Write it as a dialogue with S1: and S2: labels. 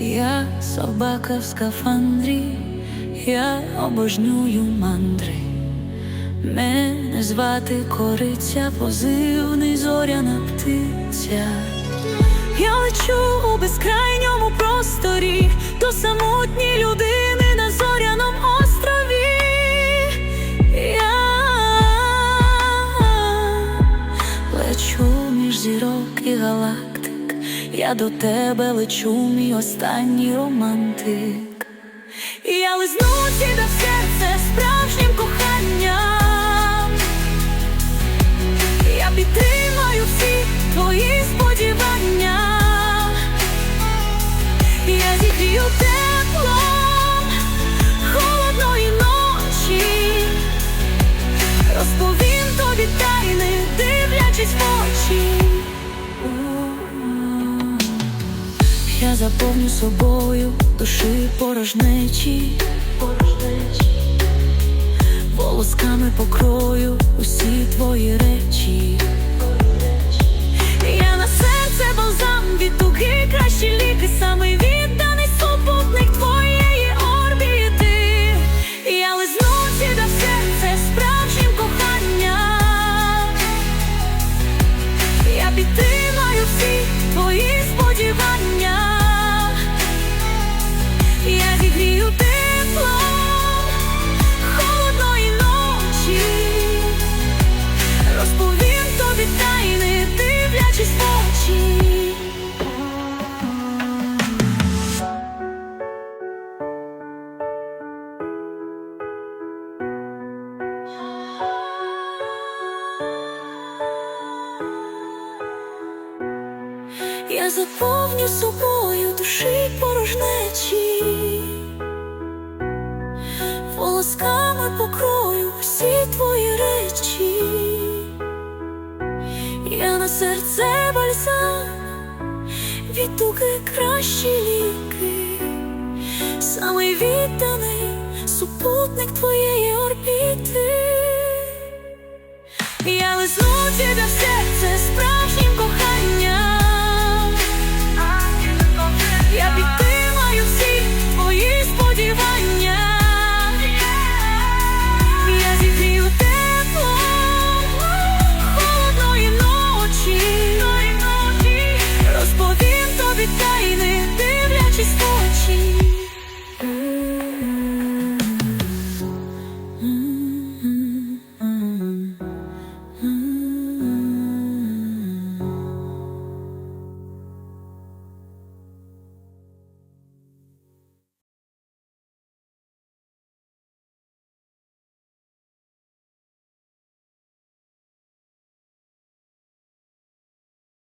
S1: Я собака в скафандрі, я обожнюю мандри. Мене звати кориця, позивний зоряна птиця. Я лечу у безкрайньому просторі до самотній людини на зоряному острові. Я лечу між зірок і галактик. Я до тебе лечу, мій останній романтик. Я лизну тебе в серце справжнім коханням. Я підтримаю всі твої сподівання. Я зігрію теплом холодної ночі. Розповім тобі тайни, дивлячись в очі. Я заповню собою душі порожнечі, порожнечі. Волосками покрою усі твої речі. Я на серце болзам від Заповню собою душі порожнечі, волосками покрою всі твої речі, я на серце бальзам, від туги кращі ліки, самий відданий супутник твоєї орбіти. Я лизну тебе в серце.